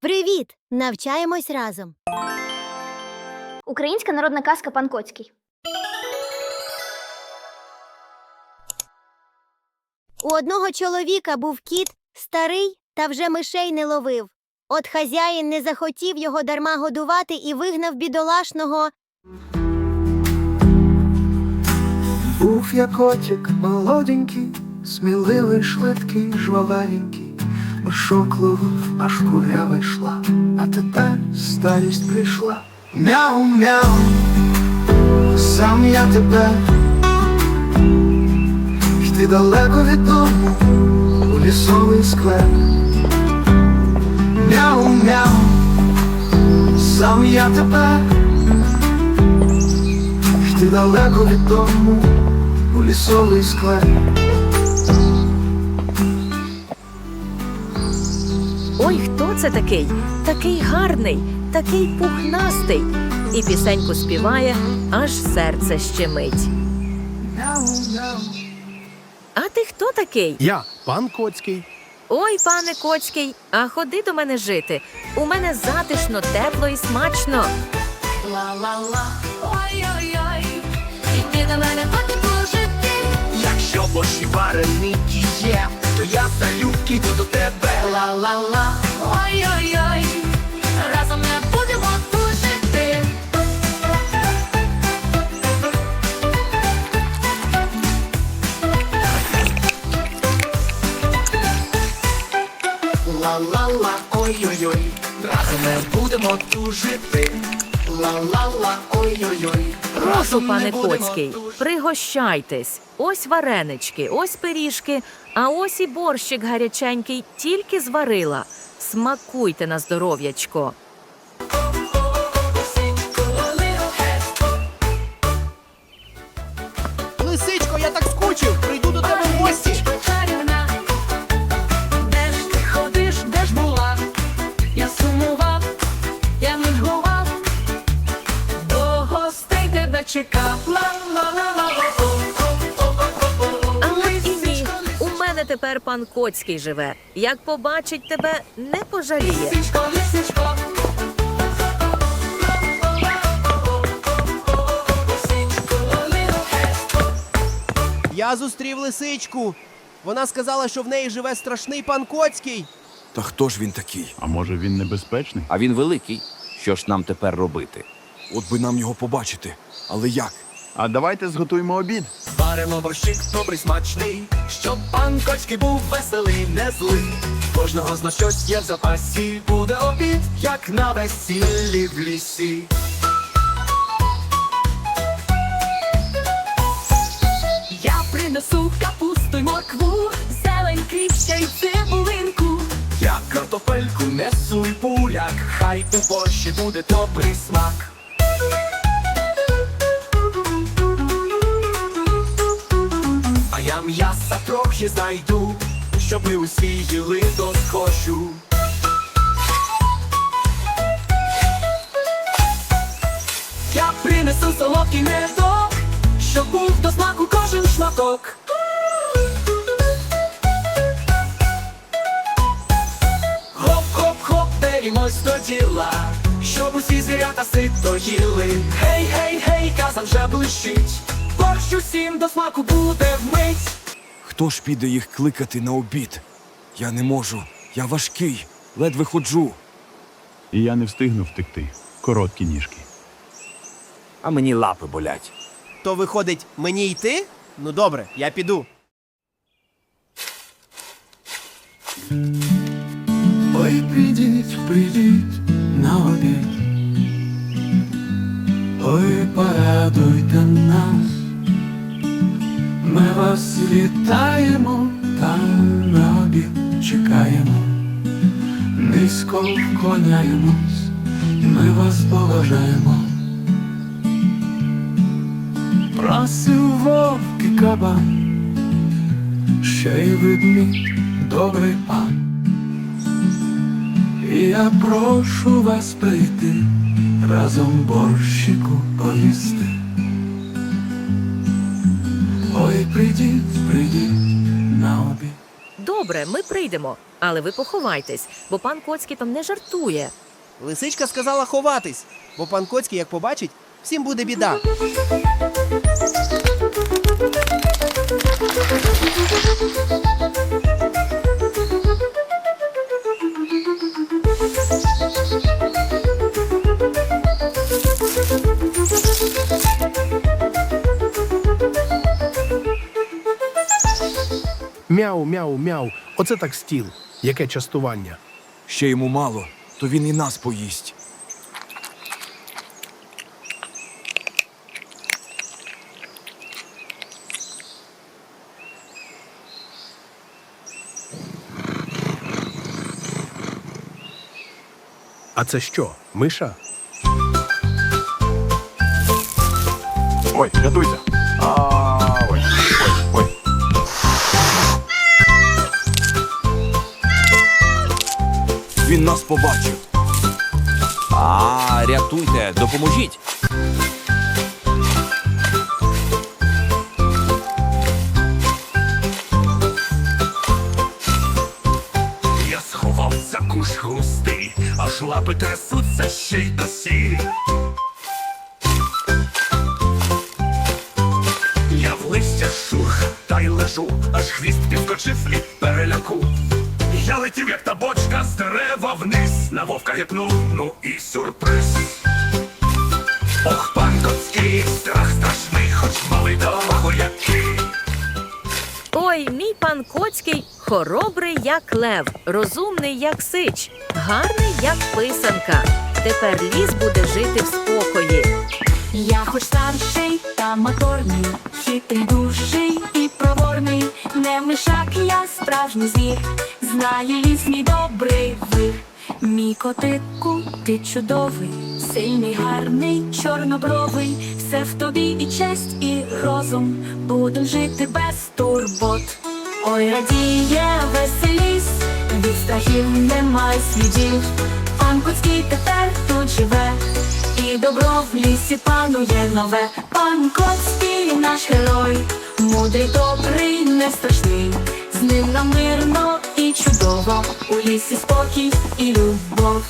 Привіт! Навчаємось разом. Українська народна казка Пан Коцький. У одного чоловіка був кіт старий та вже мишей не ловив. От хазяїн не захотів його дарма годувати і вигнав бідолашного. Був я котик молоденький, сміливий, швидкий, жвавенький, Ошоклив, аж курява йшла, а тепер старість прийшла. Мяу, мяу, сам я тепер, йти далеко від дому, у лісовий сквер. Мяу, мяу, сам я тепер, йти далеко від дому, у лісовий сквер. Ой, хто це такий? Такий гарний, такий пухнастий. І пісеньку співає, аж серце щемить. А ти хто такий? Я пан Коцький. Ой, пане Коцький, а ходи до мене жити. У мене затишно, тепло і смачно. Ла-ла-ла, ой-ой-ой, іди до мене потепло жити. Якщо борщі вареники є, то я залюбки до тебе. Ла-ла-ла, ой-ой-ой, разом ми будемо тужити. Ла-ла-ла, ой-ой-ой, разом ми будемо тужити. Ой-ой-ой, Прошу, пане Коцький, пригощайтесь. Ось варенички, ось пиріжки, а ось і борщик гаряченький, тільки зварила. Смакуйте на здоров'ячко. Тепер пан Коцький живе. Як побачить тебе, не пожаліє. Лисичко, лисичко. Я зустрів лисичку. Вона сказала, що в неї живе страшний пан Коцький. Та хто ж він такий? А може він небезпечний? А він великий. Що ж нам тепер робити? От би нам його побачити. Але як? А давайте зготуємо обід. Варимо борщик добрий смачний, щоб пан Коцький був веселий, не злий. Кожного з нас щось є в запасі, буде обід, як на весіллі в лісі. Я принесу капусту й моркву, зелень, кріп, й цибулинку. Я картопельку несу й буряк, хай у борщі буде добрий смак. М'яса трохи знайду, щоб ми усі їли до схочу. Я принесу солодкий медок, щоб був до смаку кожен шматок. Хоп-хоп-хоп, берімось до діла, щоб усі звірята сито їли. Гей, гей, гей, казан вже блищить, борщ усім до смаку буде вмить. Хто ж піде їх кликати на обід? Я не можу. Я важкий, ледве ходжу. І я не встигну втекти. Короткі ніжки. А мені лапи болять. То виходить, мені йти? Ну добре, я піду. Ой, прийдіть, прийдіть на обід. Ой, порадуйте. Вітаємо та на обід чекаємо. Низько вклоняємось, ми вас поважаємо. Просив вовк і кабан, ще й ведмідь, добрий пан. І я прошу вас прийти, разом борщику поїсти. Прийдіть, прийдіть на обід. Добре, ми прийдемо, але ви поховайтесь, бо пан Коцький там не жартує. Лисичка сказала ховатись, бо пан Коцький, як побачить, всім буде біда. Мяу, мяу, мяу. Оце так стіл. Яке частування. Ще йому мало, то він і нас поїсть. А це що? Миша? Ой, рятуйте. Побачив. А, рятуйте, допоможіть. Я сховав куш густий, аж лапи трясуться ще й досі. Я в листя шух, та й лежу, аж хвіст підскочив від переляку. Я летів, як та гіпнув, ну і сюрприз. Ох, пан Коцький, страх страшний, хоч малий того який. Ой, мій пан Коцький хоробрий, як лев, розумний, як сич, гарний, як писанка. Тепер ліс буде жити в спокої. Я хоч старший та моторний, хитрий душий і проворний, не мишак, я справжній звір, знає ліс мій добрий вир. Мій котику, ти чудовий, сильний, гарний, чорнобровий, все в тобі і честь, і розум, будем жити без турбот. Ой, радіє веселіс, від страхів немає слідів. Пан Коцький тепер тут живе, і добро в лісі панує нове. Пан наш герой, мудрий, добрий, не страшний. З ним нам мирно чудово, у лісі спокій і любов.